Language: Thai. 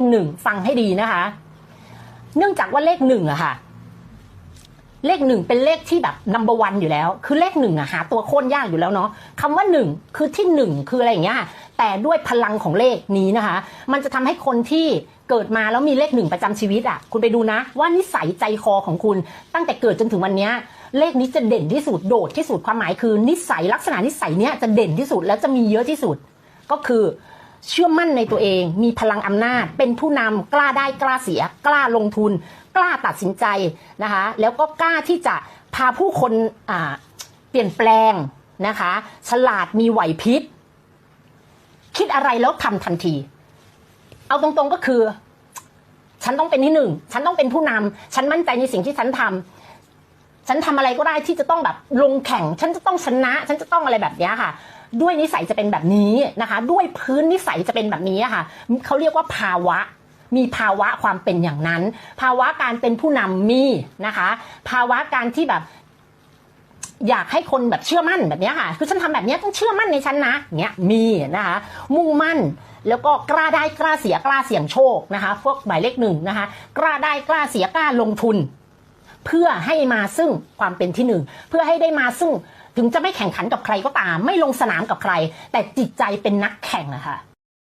หนึ่งฟังให้ดีนะคะ เนื่องจากว่าเลขหนึ่งอะค่ะ เลขหนึ่งเป็นเลขที่แบบนัมเบอร์วันอยู่แล้ว คือเลขหนึ่งอะหาตัวโค่นยากอยู่แล้วเนาะคำว่าหนึ่งคือที่หนึ่งคืออะไรอย่างเงี้ยแต่ด้วยพลังของเลขนี้นะคะ มันจะทำให้คนที่เกิดมาแล้วมีเลขหนึ่งประจำชีวิตอะคุณไปดูนะ ว่านิสัยใจคอของคุณตั้งแต่เกิดจนถึงวันเนี้ยเลขนี้จะเด่นที่สุดโดดที่สุดความหมายคือนิสัยลักษณะนิสัยเนี้ยจะเด่นที่สุดแล้วจะมีเยอะที่สุด ก็คือ เชื่อมั่นในตัวเอง มีพลังอำนาจ เป็นผู้นำกล้าได้กล้าเสีย กล้าลงทุน กล้าตัดสินใจนะคะแล้วก็กล้าที่จะพาผู้คนเปลี่ยนแปลงนะคะฉลาดมีไหวพริบคิดอะไรแล้วทำทันที เอาตรงๆก็คือ ฉันต้องเป็นที่หนึ่ง ฉันต้องเป็นผู้นำฉันมั่นใจในสิ่งที่ฉันทำฉันทำอะไรก็ได้ที่จะต้องแบบลงแข่ง ฉันจะต้องชนะ ฉันจะต้องอะไรแบบนี้ค่ะ ด้วยนิสัยจะเป็นแบบนี้นะคะ ด้วยพื้นนิสัยจะเป็นแบบนี้ค่ะเขาเรียกว่าภาวะมีภาวะความเป็นอย่างนั้น ภาวะการเป็นผู้นำมีนะคะ ภาวะการที่แบบอยากให้คนแบบเชื่อมั่นแบบนี้ค่ะ คือฉันทำแบบนี้ต้องเชื่อมั่นในฉันนะเนี้ยมีนะคะ มุ่งมั่นแล้วก็กล้าได้กล้าเสียกล้าเสี่ยงโชคนะคะพวกหมายเลขหนึ่งนะคะ กล้าได้กล้าเสียกล้าลงทุน เพื่อให้มาซึ่งความเป็นที่หนึ่งเพื่อให้ได้มาซึ่ง ถึงจะไม่แข่งขันกับใครก็ตาม ไม่ลงสนามกับใคร แต่จิตใจเป็นนักแข่งอะค่ะ